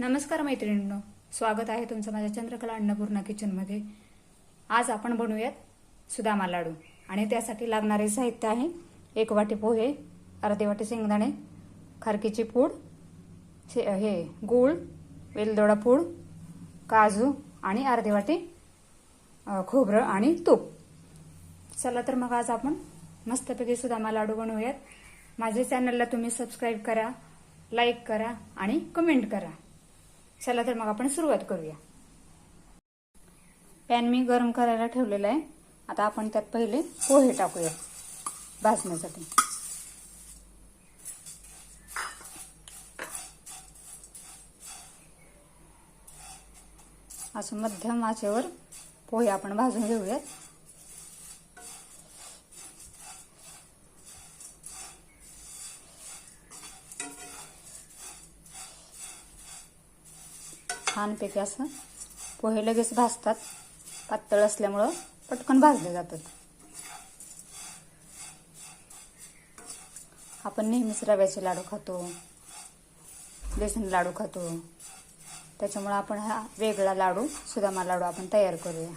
नमस्कार मैत्रिणींनो. स्वागत आहे तुमचं माझ्या चंद्रकला अन्नपूर्णा किचनमध्ये. आज आपण बनवूयात सुदामा लाडू. आणि त्यासाठी लागणारे साहित्य आहे एक वाटी पोहे अर्धे वाटी शेंगदाणे खारकीची पूड शे हे गूळ वेलदोडा पूड काजू आणि अर्धे वाटी खोबरं आणि तूप. चला तर मग आज आपण मस्तपैकी सुदामा लाडू बनवूयात. माझ्या चॅनलला तुम्ही सबस्क्राईब करा लाईक करा आणि कमेंट करा. चला तर मग आपण सुरुवात करूया. पॅन मी गरम करायला ठेवलेला आहे. आता आपण त्यात पहिले पोहे टाकूया भाजण्यासाठी. असं मध्यम आचेवर पोहे आपण भाजून घेऊयात. छानपैकी असं पोहे लगेच भाजतात. पातळ असल्यामुळं पटकन भाजले जातात. आपण नेहमीच रव्याचे लाडू खातो. बेसन लाडू खातो. त्याच्यामुळं आपण हा वेगळा लाडू सुदामा लाडू आपण तयार करूया.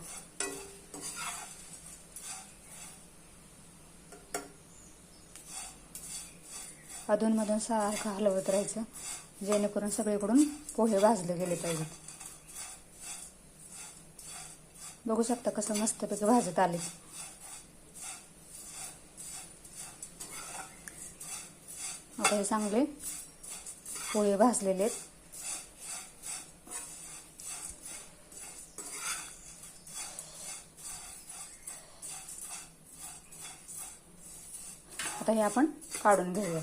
अधूनमधून सारखं हलवत राहायचं. जेणेकरून सगळीकडून पोहे भाजले गेले पाहिजेत बघू शकता कसं मस्तपैकी भाजत आले. आता हे चांगले पोहे भाजलेले आहेत. आता हे आपण काढून घेऊया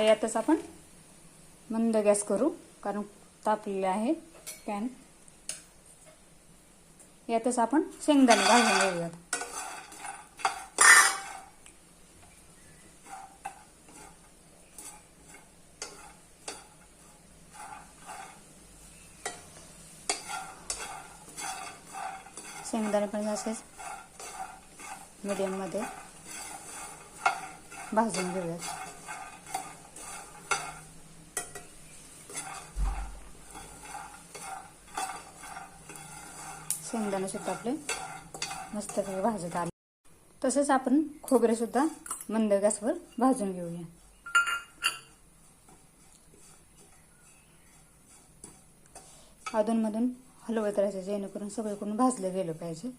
आता यातच आपण मंद गॅस करू कारण तापलेले आहे पॅन यातच आपण शेंगदाणे घालून घेऊयात. शेंगदाणे पण असेच मीडियममध्ये भाजून घेऊयात. शेंगदाणासुद्धा आपले मस्त भाजत आले. तसंच आपण खोबरे सुद्धा मंद गॅसवर भाजून घेऊया. अधूनमधून हलवत राहायचं जेणेकरून सगळीकडून भाजलं गेलं पाहिजे.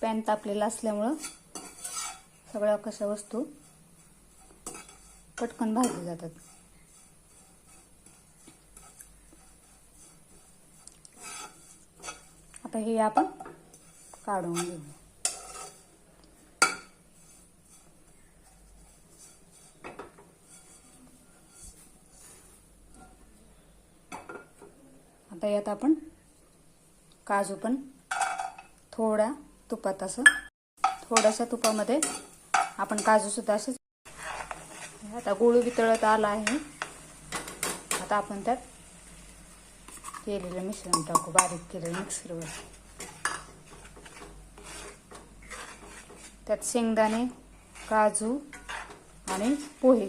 पॅन तापलेला असल्यामुळं सगळ्या कशा वस्तू पटकन भाजल्या जातात. आता हे आपण काढून घेऊ. आता यात आपण काजू पण थोडा तुपात असं थोड्याशा तुपामध्ये आपण काजू सुद्धा असेच आता गुळ वितळत आला आहे. आता आपण त्यात केलेलं मिश्रण टाकू बारीक केलेलं मिक्सरवर त्यात शेंगदाणे काजू आणि पोहे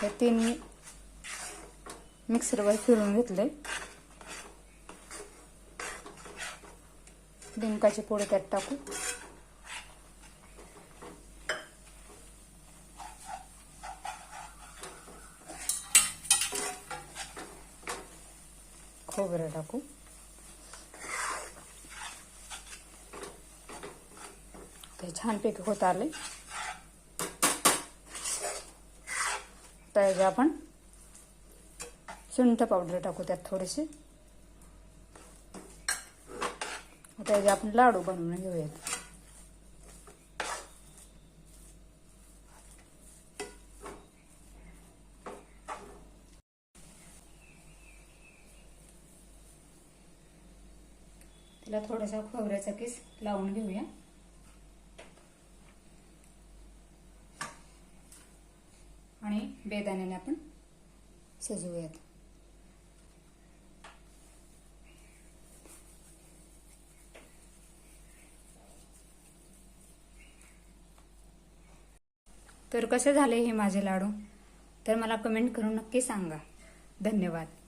हे तीन मिक्सरवर फिरून घेतले डिंकाची पोळे त्यात टाकू खोबरं टाकू. ते छानपैकी होत आले. त्याचे आपण सुंठ पावडर टाकू त्यात थोडेसे. त्याचे आपण लाडू बनवून घेऊयात. तिला थोडासा खोबऱ्याचा किस लावून घेऊया. आणि बेदाण्याने आपण सजवूयात. तर कसे झाले हे माझे लाडू? तर मला कमेंट करून नक्की सांगा. धन्यवाद.